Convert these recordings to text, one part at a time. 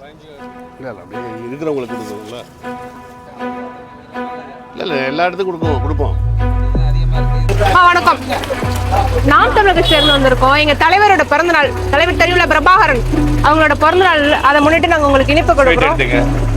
இல்லை இல்லை அப்படியே இருக்கிறவங்களுக்கு கொடுக்கணும்ல. இல்லை இல்லை எல்லா இடத்துக்கும் கொடுப்போம் கொடுப்போம். ஆ, வணக்கம். நாம் தமிழக சேர்ந்து வந்திருக்கோம். எங்க தலைவரோட பிறந்தநாள் தலைவர் தெரியுல பிரபாகரன் அவங்களோட பிறந்தநாள் அதை முன்னிட்டு நாங்க உங்களுக்கு இனிப்பு கொடுக்குறோம்.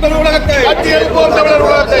கட்டியெழுப்போம் தமிழ் உலகத்தை கட்டியெழுப்போம் தமிழர் உலகத்தை.